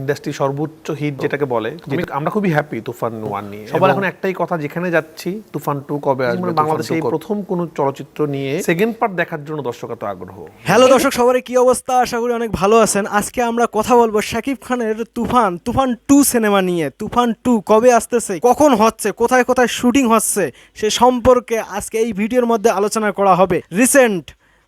Industry সর্বোচ্চ hit যেটাকে বলে আমরা খুবই হ্যাপি তুফান ওয়ান নিয়ে। সবার এখন একটাই কথা যেখানে যাচ্ছি তুফান টু কবে আসবে বাংলাদেশে এই প্রথম কোন চলচ্চিত্র নিয়ে সেকেন্ড পার্ট দেখার জন্য দর্শক এত আগ্রহ। হ্যালো দর্শক সবারই কি অবস্থা? আশা করি অনেক ভালো আছেন। আজকে আমরা কথা বলব শাকিব খানের তুফান তুফান টু সিনেমা নিয়ে। তুফান টু কবে আসতেছে কখন হচ্ছে কোথায় কোথায় শুটিং হচ্ছে সে সম্পর্কে আজকে এই ভিডিওর মধ্যে আলোচনা করা হবে। রিসেন্ট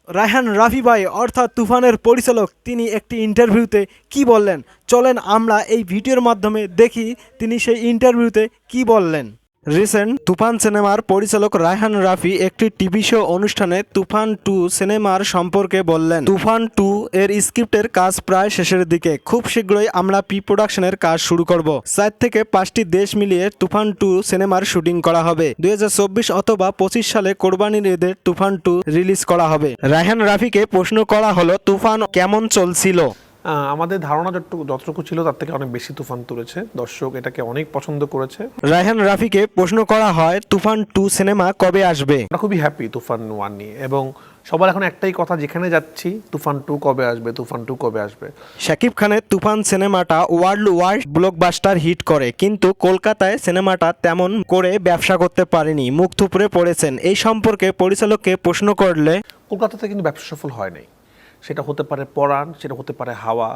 রায়হান রাফি ভাই অর্থাৎ তুফানের পরিচালক, তিনি একটি ইন্টারভিউতে কি বললেন? চলেন আমরা এই ভিডিওর মাধ্যমে দেখি তিনি সেই ইন্টারভিউতে কি বললেন। রিসেন্ট তুফান সিনেমার পরিচালক রায়হান রাফি একটি টিভি শো অনুষ্ঠানে তুফান টু সিনেমার সম্পর্কে বললেন তুফান টু এর স্ক্রিপ্টের কাজ প্রায় শেষের দিকে। খুব শীঘ্রই আমরা প্রি প্রোডাকশনের কাজ শুরু করব। চার থেকে পাঁচটি দেশ মিলিয়ে তুফান টু সিনেমার শুটিং করা হবে। দু হাজার চব্বিশ অথবা পঁচিশ সালে কোরবানির ঈদে তুফান টু রিলিজ করা হবে। রায়হান রাফিকে প্রশ্ন করা হলো তুফান কেমন চলছিল? আমাদের ধারণা যতটুকু যতটুকু ছিল তার থেকে অনেক বেশি তুফান তুলেছে। দর্শক এটাকে অনেক পছন্দ করেছে। রায়হান রাফিকে প্রশ্ন করা হয় তুফান টু সিনেমা কবে আসবে? আমরা খুবই হ্যাপি তুফান ওয়ান নিয়ে এবং সবার এখন একটাই কথা যেখানে যাচ্ছি তুফান টু কবে আসবে তুফান টু কবে আসবে? শাকিব খানের তুফান সিনেমাটা ওয়ার্ল্ড ওয়াইড ব্লকবাস্টার হিট করে কিন্তু কলকাতায় সিনেমাটা তেমন করে ব্যবসা করতে পারেনি মুখ থুপড়ে পড়েছেন। এই সম্পর্কে পরিচালককে প্রশ্ন করলে কলকাতাতে কিন্তু ব্যবসা সফল হয় নাই। সেটা হতে পারে পরাণ সেটা হতে পারে হাওয়া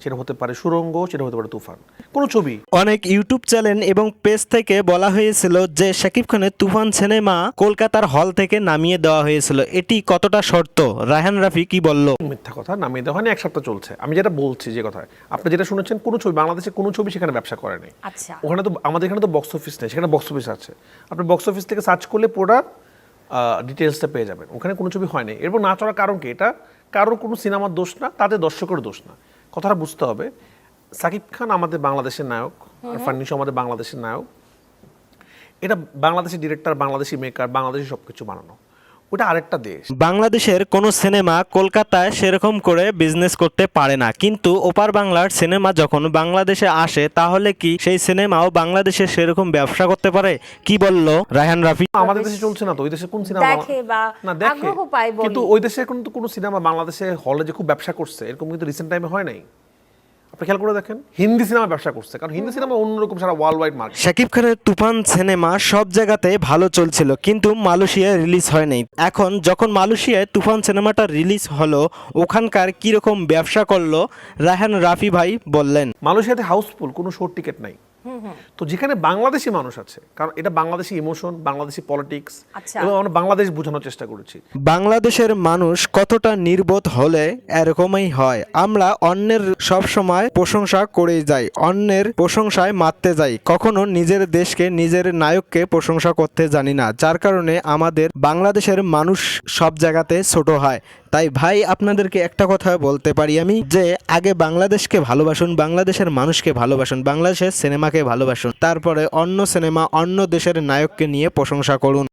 সেটা হতে পারে সুরঙ্গ সেটা হতে পারে তুফান। কোনো ছবি? অনেক ইউটিউব চ্যানেল এবং পেজ থেকে বলা হয়েছিল যে শাকিব খানের তুফান সিনেমা কলকাতার হল থেকে নামিয়ে দেওয়া হয়েছিল। এটি কতটা শর্ত? রায়হান রাফি কি বলল? মিথ্যা কথা নামিয়ে দেওয়া হয়নি এক সপ্তাহ চলছে। আমি যেটা বলছি যে কথা আপনি যেটা শুনেছেন কোনো ছবি বাংলাদেশে কোনো ছবি সেখানে ব্যবসা করে নাই আচ্ছা। ওখানে তো আমাদের এখানে তো বক্স অফিস নেই সেখানে বক্স অফিস আছে। আপনি বক্স অফিস থেকে সার্চ করলে পুরোটা ডিটেলসটা পেয়ে যাবেন। ওখানে কোনো ছবি হয়নি। এরপর না চলার কারণ কি? এটা কারোর কোনো সিনেমার দোষ না তাদের দর্শকের দোষ না। কথাটা বুঝতে হবে সাকিব খান আমাদের বাংলাদেশের নায়ক আর ফার্নিশো আমাদের বাংলাদেশের নায়ক। এটা বাংলাদেশি ডিরেক্টর বাংলাদেশি মেকার বাংলাদেশি সব কিছু বানানো। ওটা আরেকটা দেশ। বাংলাদেশের কোনো সিনেমা কলকাতায় সেরকম করে বিজনেস করতে পারে না। কিন্তু ওপার বাংলার সিনেমা যখন বাংলাদেশে আসে তাহলে কি সেই সিনেমাও বাংলাদেশে সেরকম ব্যবসা করতে পারে? কি বলল রায়হান রাফি? আমাদের দেশে চলছে না তো ওই দেশে কোন সিনেমা দেখে বা না দেখে। কিন্তু ওই দেশে কিন্তু কোনো সিনেমা বাংলাদেশে হলে যে খুব ব্যবসা করছে এরকম কিন্তু রিসেন্ট টাইমে হয় নাই। আপনি খেয়াল করে দেখেন হিন্দি সিনেমা ব্যবসা করছে। কারণ হিন্দি সিনেমা অন্যরকম সারা ওয়ার্ল্ড ওয়াইড মার্কেট শাকিব খানের তুফান সিনেমা সব জায়গাতে ভালো চলছিল কিন্তু মালয়েশিয়ায় রিলিজ হয়নি এখন যখন মালয়েশিয়ায় তুফান সিনেমাটা রিলিজ হলো ওখানকার কীরকম ব্যবসা করল রাহান রাফি ভাই বললেন। মালয়েশিয়াতে হাউসফুল কোনো শোর টিকিট নাই। তো যেখানে বাংলাদেশি মানুষ আছে কারণ এটা বাংলাদেশি ইমোশন বাংলাদেশি পলিটিক্স আচ্ছা। এবং আমরা বাংলাদেশ বোঝানোর চেষ্টা করেছি। বাংলাদেশের মানুষ কতটা নির্বোধ হলে এরকমই হয়? আমরা অন্যের সব সময় প্রশংসা করেই যাই অন্যের প্রশংসায় মারতে যাই। কখনো নিজের দেশকে নিজের নায়ককে প্রশংসা করতে জানি না যার কারণে আমাদের বাংলাদেশের মানুষ সব জায়গাতে ছোট হয়। তাই ভাই আপনাদেরকে একটা কথা বলতে পারি আমি যে আগে বাংলাদেশকে ভালোবাসুন বাংলাদেশের মানুষকে ভালোবাসুন বাংলাদেশের সিনেমাকে ভালোবাসুন তারপরে অন্য সিনেমা অন্য দেশের নায়ককে নিয়ে প্রশংসা করুন।